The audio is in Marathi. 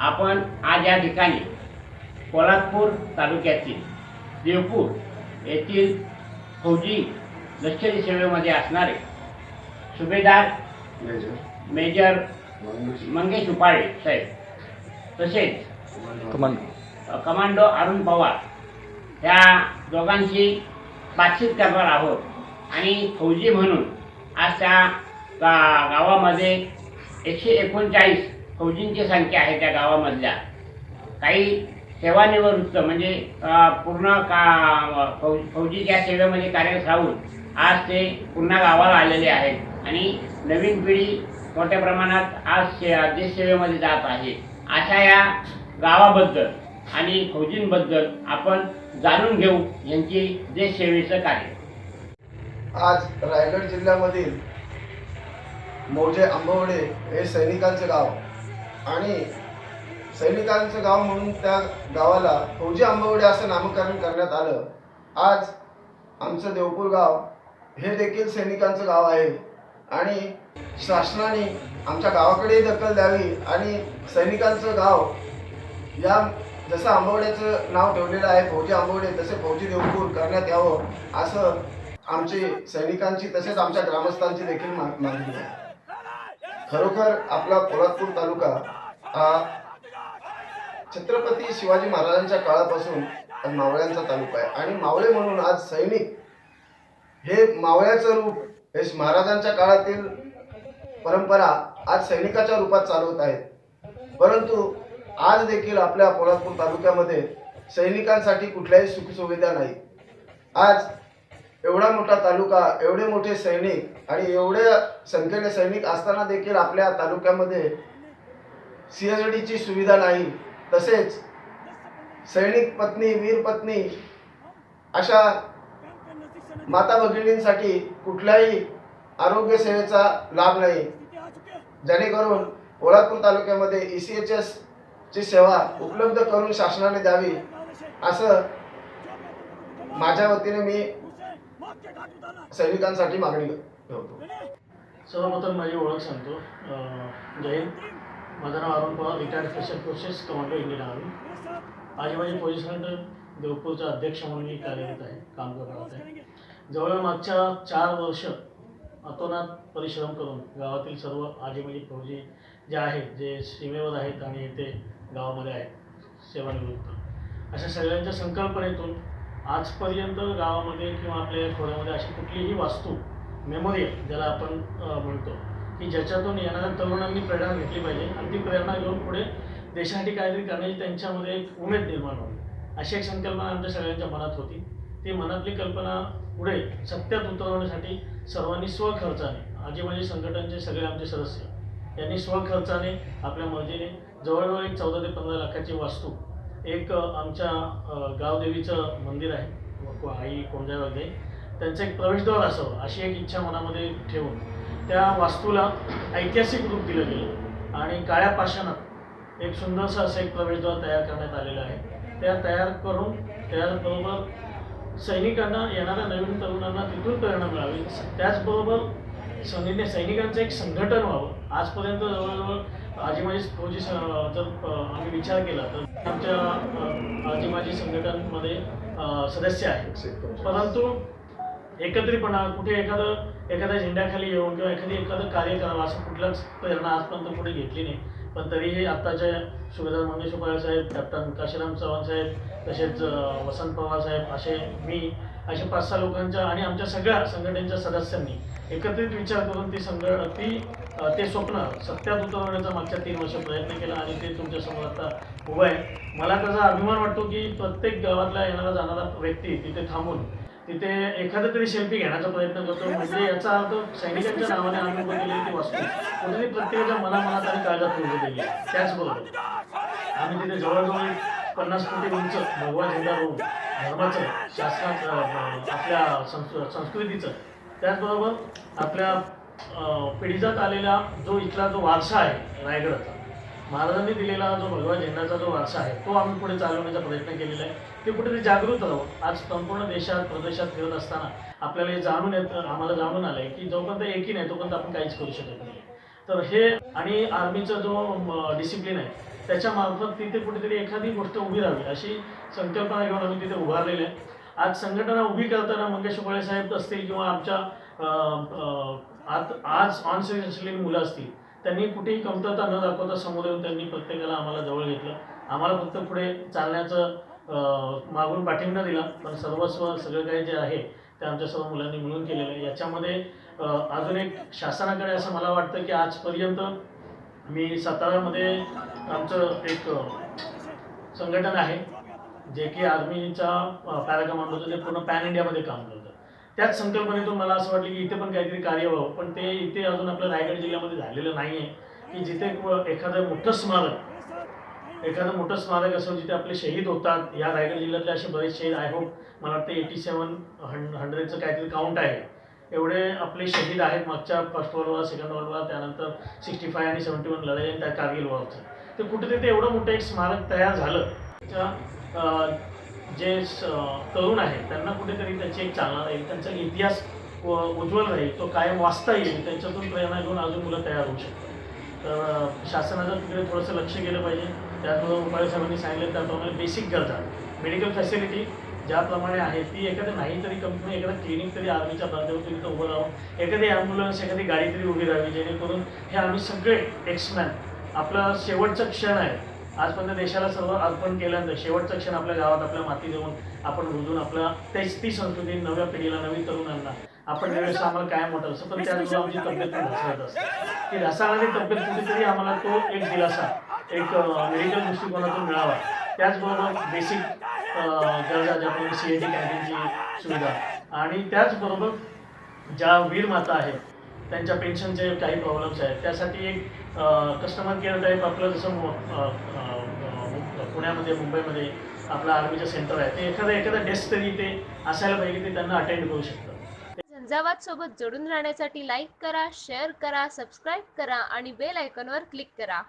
आपण आज या ठिकाणी पोलादपूर तालुक्यातील देवपूर येथील फौजी लष्करी सेवेमध्ये असणारे सुभेदार मेजर मंगेश उपाळे साहेब तसेच कमांड. कमांडो अरुण पवार ह्या दोघांशी बातचीत करणार आहोत. आणि फौजी म्हणून आज त्या गावामध्ये एकशे एकोणचाळीस फौजींची संख्या आहे त्या गावामधल्या. काही सेवानिवृत्त म्हणजे पूर्ण का फौ फौजीच्या सेवेमध्ये कार्यरत राहून आज ते पुन्हा गावाला आलेले आहेत. आणि नवीन पिढी मोठ्या प्रमाणात आज से देश सेवेमध्ये जात आहे. अशा या गावाबद्दल आणि फौजींबद्दल आपण जाणून घेऊ यांची देश सेवेचं कार्य. आज रायगड जिल्ह्यामधील मौजे आंबवडे हे सैनिकांचे गाव. आणि सैनिकांचं गाव म्हणून त्या गावाला फौजी आंबवडे असं नामकरण करण्यात आलं. आज आमचं देवपूर गाव हे देखील सैनिकांचं गाव आहे. आणि शासनाने आमच्या गावाकडेही दखल द्यावी आणि सैनिकांचं गाव या जसं आंबवड्याचं नाव ठेवलेलं आहे फौजी आंबवडे तसे फौजी देवपूर करण्यात यावं असं आमची सैनिकांची तसेच आमच्या ग्रामस्थांची देखील मा- मागणी आहे. खरोखर आपला पोलादपूर तालुका हा छत्रपती शिवाजी महाराजांच्या काळापासून आज मावळ्यांचा तालुका आहे. आणि मावळे म्हणून आज सैनिक हे मावळ्याचं रूप हे महाराजांच्या काळातील परंपरा आज सैनिकाच्या रूपात चालवत आहेत. परंतु आज देखील आपल्या कोल्हापूर तालुक्यामध्ये सैनिकांसाठी कुठल्याही सुखसुविधा नाही. आज एवढा मोठा तालुका एवढे मोठे सैनिक आणि एवढ्या संख्येने सैनिक असताना देखील आपल्या तालुक्यामध्ये सी डीची सुविधा नाही तसेच सैनिक पत्नी वीर पत्नी अशा माता भगिनींसाठी कुठल्याही आरोग्य सेवेचा लाभ नाही. जेणेकरून पोलादपूर तालुक्यामध्ये ई सी एच एस ची सेवा उपलब्ध करून शासनाने द्यावी असं माझ्या वतीने मी सैनिकांसाठी मागणी ठेवतो सर्वप्रथम माझी ओळख सांगतो. जय हिंद. माझं नाव Arun Pawar retired special forces commando Indian army माझी माझी पोझिशन देवपूरचा अध्यक्ष म्हणून मी कार्यरत आहे काम करत आहे. जवळ मागच्या चार वर्ष अतोनात परिश्रम करून गावातील सर्व आजी माझी फौजी जे आहेत जे सीमेवर आहेत आणि येथे गावामध्ये आहेत सेवानिवृत्त. अशा सगळ्यांच्या संकल्पनेतून आजपर्यंत गावामध्ये किंवा आपल्या खोऱ्यामध्ये अशी कुठलीही वास्तू मेमोरियल ज्याला आपण म्हणतो की ज्याच्यातून येणाऱ्या तरुणांनी प्रेरणा घेतली पाहिजे. आणि ती प्रेरणा घेऊन पुढे देशासाठी काहीतरी करण्याची त्यांच्यामध्ये एक उमेद निर्माण होईल. अशी एक संकल्पना आमच्या सगळ्यांच्या मनात होती. ती मनातली कल्पना पुढे सत्यात उतरवण्यासाठी सर्वांनी स्वखर्चाने आजी माझे संघटनेचे सगळे आमचे सदस्य यांनी स्वखर्चाने आपल्या मर्जीने जवळजवळ एक चौदा ते पंधरा लाखाची वास्तू एक आमच्या गावदेवीचं मंदिर आहे. व- आई कोंजावरगे त्यांचं एक प्रवेशद्वार असावं अशी एक इच्छा मनामध्ये ठेवून त्या वास्तूला ऐतिहासिक रूप दिलं गेलं. आणि काळ्या पाषाणात एक सुंदरसं असं एक प्रवेशद्वार तयार करण्यात आलेलं आहे. त्या तयार करून त्याचबरोबर सैनिकांना येणाऱ्या नवीन तरुणांना तिथून प्रेरणा मिळावी. त्याचबरोबर सैन्य सैनिकांचं एक संघटन व्हावं. आजपर्यंत जवळजवळ आजी माझी फौजी स- जर आम्ही विचार केला तर आमच्या अ, आजी माझी संघटनमध्ये सदस्य आहेत. परंतु एकत्रितपणा कुठे एखादं एखाद्या झेंड्याखाली येऊन किंवा एखादी एखादं कार्य करावं असं कुठलाच प्रेरणा आजपर्यंत कुठे घेतली नाही. पण तरीही आत्ताचे सुभेदार मंगेश साहेब कॅप्टन काशीराम चव्हाण साहेब तसेच वसंत पवार साहेब असे मी असे पाच सहा लोकांच्या आणि आमच्या सगळ्या संघटनेच्या सदस्यांनी एकत्रित विचार करून ती संघ ती ते स्वप्न सत्यात उतरवण्याचा मागच्या तीन वर्ष प्रयत्न केला आणि ते तुमच्यासमोर आता उभं आहे. मला त्याचा अभिमान वाटतो की प्रत्येक गावातला येणारा जाणारा व्यक्ती तिथे थांबून तिथे एखादा तरी सेल्फी घेण्याचा प्रयत्न करतो. म्हणजे याचा अर्थ सैनिकांच्या नावाने आम्ही उभं केलेली ती वस्तू. कुठेतरी प्रत्येकाच्या मनामनात आणि काळजात उभं केली. त्याचबरोबर आम्ही तिथे जवळजवळ पन्नास कोटी उंच भगवा झेंडा रोवून धर्माचं शासनाचं आपल्या संस्कृ संस्कृतीचं. त्याचबरोबर आपल्या पिढीजात आलेला जो इथला जो वारसा आहे रायगडाचा महाराजांनी दिलेला जो भगवा झेंडाचा जो वारसा आहे तो आम्ही पुढे चालवण्याचा प्रयत्न केलेला आहे. ते कुठेतरी जागृत राहावं आज संपूर्ण देशात प्रदेशात फिरत असताना आपल्याला हे जाणून येतं आम्हाला जाणून आलं आहे की जोपर्यंत एकी नाही तोपर्यंत आपण काहीच करू शकत नाही. तर हे आणि आर्मीचा जो डिसिप्लिन आहे त्याच्या मार्फत तिथे कुठेतरी एखादी गोष्ट उभी राहावी अशी संकल्पना घेऊन आम्ही तिथे उभारलेले आहे. आज संघटना उभी करताना मंगेश गोळे साहेब असतील किंवा आमच्या आज आज ऑन सर्व्हिस असलेली मुलं असतील त्यांनी कुठेही कमतरता न दाखवता समोर येऊन त्यांनी प्रत्येकाला आम्हाला जवळ घेतलं. आम्हाला फक्त पुढे चालण्याचं मागून पाठिंबा दिला. पण सर्वस्व सगळं काही जे आहे ते आमच्या सर्व मुलांनी मिळून केलेलं आहे. याच्यामध्ये अजून एक शासनाकडे असं मला वाटतं की आजपर्यंत मी सातारामध्ये आमचं एक संघटन आहे जे की आर्मीच्या पॅराकमांडोचं ते पूर्ण पॅन इंडियामध्ये काम करतं. त्याच संकल्पनेतून मला असं वाटलं की इथे पण काहीतरी कार्य व्हावं. पण ते इथे अजून आपल्या रायगड जिल्ह्यामध्ये झालेलं नाही आहे की जिथे एखादं मोठं स्मारक एखादं मोठं स्मारक असेल जिथे आपले शहीद होतात. या रायगड जिल्ह्यातले असे बरेच शहीद आय होप मला वाटतं एटी सेवन हंड हंड्रेडचं काहीतरी काउंट आहे. एवढे आपले शहीद आहेत मागच्या first world war second world war त्यानंतर सिक्स्टी फाय आणि सेवन्टी वन लढाई आणि त्या कारगिल वॉरचं ते कुठेतरी ते एवढं मोठं एक स्मारक तयार झालं. त्या जे स- तरुण आहेत त्यांना कुठेतरी त्याची एक चालना राहील त्यांचा इतिहास व- उज्ज्वल राहील तो कायम वाचता येईल त्यांच्यातून प्रेरणा घेऊन अजून मुलं तयार होऊ शकतात. तर शासनाचं तिकडे थोडंसं लक्ष गेलं पाहिजे. त्याचबरोबर उपाय साहेबांनी सांगितलं त्याप्रमाणे बेसिक गरजा. मेडिकल फॅसिलिटी ज्याप्रमाणे आहे ती एखाद्या नाही तरी कंपनी कमी म्हणजे एखादं क्लिनिक तरी आर्मीच्या बांधवती तिथं उभं राहावं. एखादी ॲम्ब्युलन्स एखादी गाडी तरी उभी राहावी जेणेकरून हे आम्ही सगळे एक्समॅन आपला शेवटचा क्षण आहे. आजपर्यंत देशाला सर्व अर्पण केल्यानंतर शेवटचा क्षण आपल्या गावात आपल्या माती देऊन आपण रुजून आपल्या तेच ती संस्कृती नव्या पिढीला नवीन तरुणांना आपण ज्यावेळेस आम्हाला कायम मोठं असतं पण त्याचबरोबर आमची तब्येत पण ढासळत असते. ती ढसाळणारी तब्येत कुठेतरी आम्हाला तो एक दिलासा एक मेडिकल दृष्टिकोनातून मिळावा. त्याचबरोबर बेसिक गरजा ज्याप्रमाणे सी एन डी कॅन्टीनची सुविधा. आणि त्याचबरोबर ज्या वीर माता आहेत त्यांच्या पेन्शनचे काही प्रॉब्लेम्स आहेत त्यासाठी एक कस्टमर केअर टाईप आपलं जसं पुण्यामध्ये मुंबईमध्ये आपलं आर्मीचं सेंटर आहे. ते एखादं एखादा डेस्क तरी ते असायला पाहिजे ते त्यांना अटेंड करू शकतात झंझावात सोबत जोडून राहण्यासाठी लाईक करा शेअर करा सबस्क्राईब करा आणि बेल आयकॉनवर क्लिक करा.